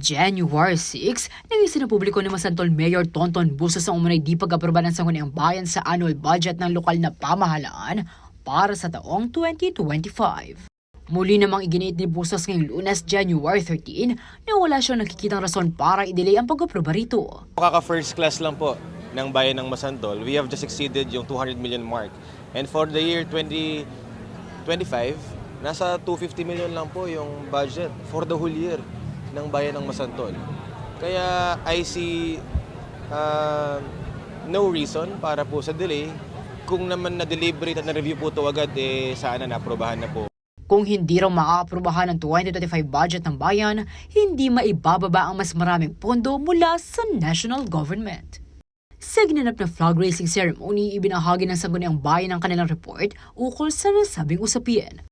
January 6, naging publiko ni Masantol Mayor Tonton Bustos ang umunay di pag-aproba ng Sangguniang Bayan sa annual budget ng lokal na pamahalaan para sa taong 2025. Muli namang iginiit ni Bustos ngayong lunes, January 13, na wala siyang nakikitang rason para i-delay ang pag-aproba rito. Kaka first class lang po ng bayan ng Masantol. We have just exceeded yung 200 million mark. And for the year 2025, nasa 250 million lang po yung budget for the whole year ng bayan ng Masantol. Kaya I see uh, no reason para po sa delay. Kung naman na-deliberate at na-review po ito agad, eh, sana na-aprobahan na po. Kung hindi raw makakaprubahan ng 2025 budget ng bayan, hindi maibababa ang mas maraming pondo mula sa national government. Sa ginanap na flag raising ceremony, ibinahagi ng Sangguniang Bayan ang kanilang report ukol sa nasabing usapin.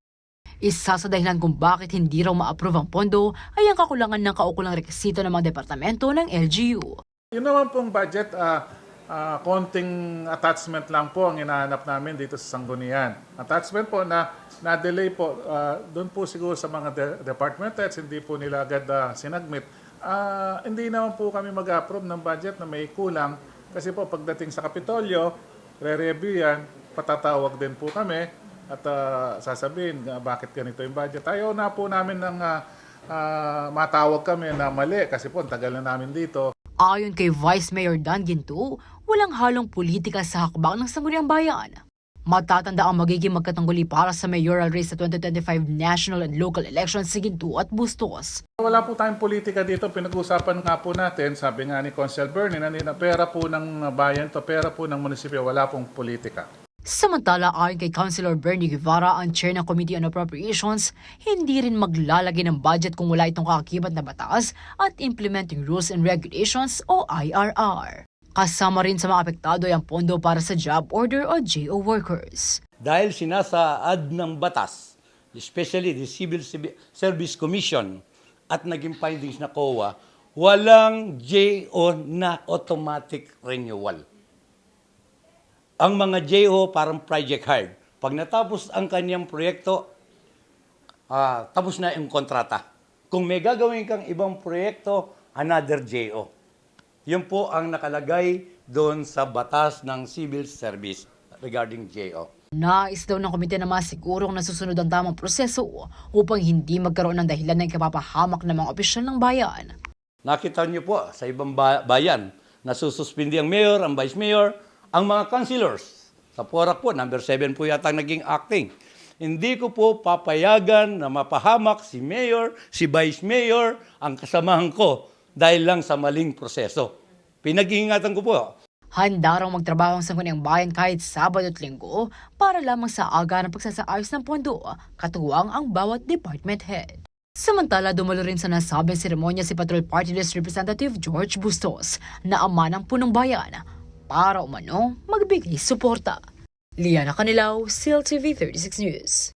Isa sa dahilan kung bakit hindi raw ma-approve ang pondo ay ang kakulangan ng kaukulang rekisito ng mga departamento ng LGU. Yun naman pong budget, ah, ah, konting attachment lang po ang hinahanap namin dito sa Sanggunian. Attachment po na na-delay po, ah, doon po siguro sa mga de- department heads, hindi po nila agad ah, sinagmit. Ah, hindi naman po kami mag-approve ng budget na may kulang kasi po pagdating sa Kapitolyo, re-review yan, patatawag din po kami at ah, sasabihin ah, bakit ganito yung budget. Ayaw na po namin ng ah, ah, matawag kami na mali kasi po ang tagal na namin dito. Ayon kay Vice Mayor Dan Ginto, walang halong politika sa hakbang ng Sangguniang Bayan. Matatanda ang magiging magkatangguli para sa mayoral race sa 2025 national and local elections sa Ginto at Bustos. Wala po tayong politika dito. Pinag-usapan nga po natin, sabi nga ni Consel Bernie, na pera po ng bayan to, pera po ng munisipyo, wala pong politika. Samantala, ayon kay Councilor Bernie Guevara, ang chair ng Committee on Appropriations, hindi rin maglalagay ng budget kung wala itong kakakibat na batas at Implementing Rules and Regulations o IRR. Kasama rin sa mga apektado ang pondo para sa job order o JO workers. dahil sinasaad ng batas, especially the Civil Service Commission at naging findings na COA, walang JO na automatic renewal. Ang mga JO parang project hire. Pag natapos ang kanyang proyekto, ah, tapos na yung kontrata. Kung may gagawin kang ibang proyekto, another JO. Yun po ang nakalagay doon sa batas ng civil service regarding JO. Nais daw ng komite na masigurong nasusunod ang tamang proseso upang hindi magkaroon ng dahilan ng kapapahamak ng mga opisyal ng bayan. Nakita niyo po sa ibang ba- bayan, nasususpindi ang mayor, ang vice mayor, ang mga councilors. Sa Porac po, number 7 po yata naging acting. Hindi ko po papayagan na mapahamak si mayor, si vice mayor, ang kasamahan ko dahil lang sa maling proseso. Pinag-iingatan ko po. Handa raw magtrabaho ang sangguniang bayan kahit Sabado at Linggo para lamang sa aga ng pagsasaayos ng pondo, katuwang ang bawat department head. Samantala, dumalo rin sa nasabing seremonya si Patrol Party List Representative George Bustos na ama ng punong bayan para umano magbigay suporta. Liana Canilaw, CLTV 36 News.